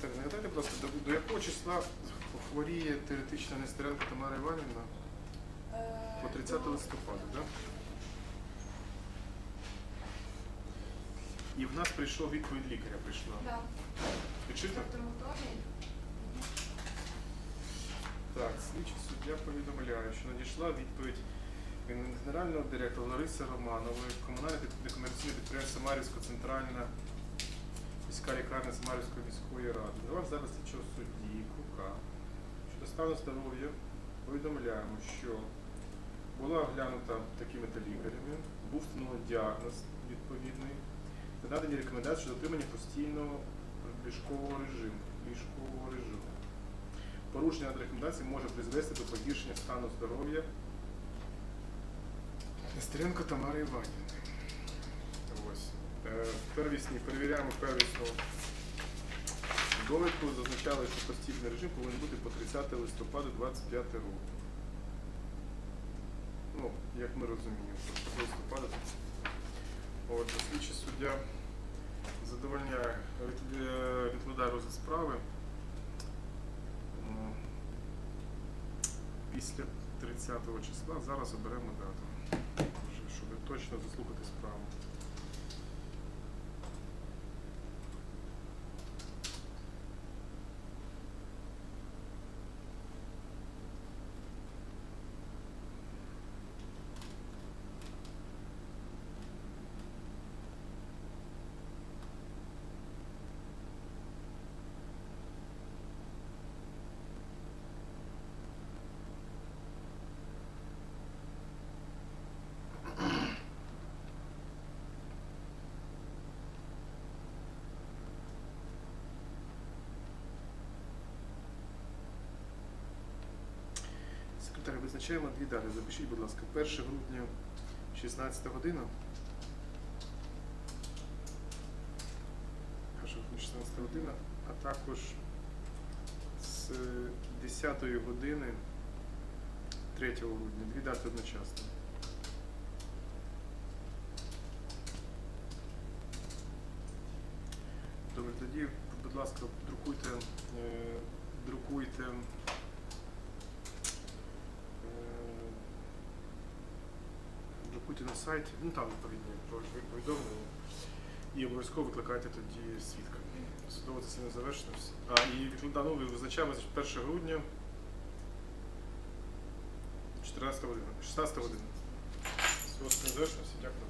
секретар, нагадайте, будь ласка, до, до якого числа хворіє теоретична Нестеренко Тамара Іванівна? Е, По 30 листопада, так? Да? І в нас прийшов відповідь лікаря прийшла. Да. Відчитав? Так, слідчий суддя повідомляє, що надійшла відповідь від генерального директора Лариси Романової, комунальне некомерційне підприємство Самарівська центральна міська лікарня Самарівської міської ради. До вас зараз слідчого судді Крука. Щодо стану здоров'я повідомляємо, що була оглянута такими-то лікарями, був встановлений діагноз відповідний та надані рекомендації щодо отримання постійного ліжкового режиму. Ліжкового режиму. Порушення рекомендацій може призвести до погіршення стану здоров'я Нестеренко Тамари Іванівни. Е, Первісні, перевіряємо первісну довідку. Зазначали, що постійний режим повинен бути по 30 листопада 25 року. Ну, як ми розуміємо, 30 листопада. Отже, слідчий суддя задовольняє, е, відкладає розгляд справи. Після 30 числа зараз оберемо дату, щоб точно заслухати справу. Визначаємо дві дати. Запишіть, будь ласка, 1 грудня 16 година. 1 грудня 16 година, а також з 10 години 3 грудня. Дві дати одночасно. Добре, тоді, будь ласка, друкуйте, е, друкуйте. На сайті, ну там відповідні повідомлення. І обов'язково викликайте тоді свідка. Судове засідання завершено. А, і відкладано, ви визначаємо 1 грудня 14 година, 16 година. Судове засідання завершено. Всім дякую.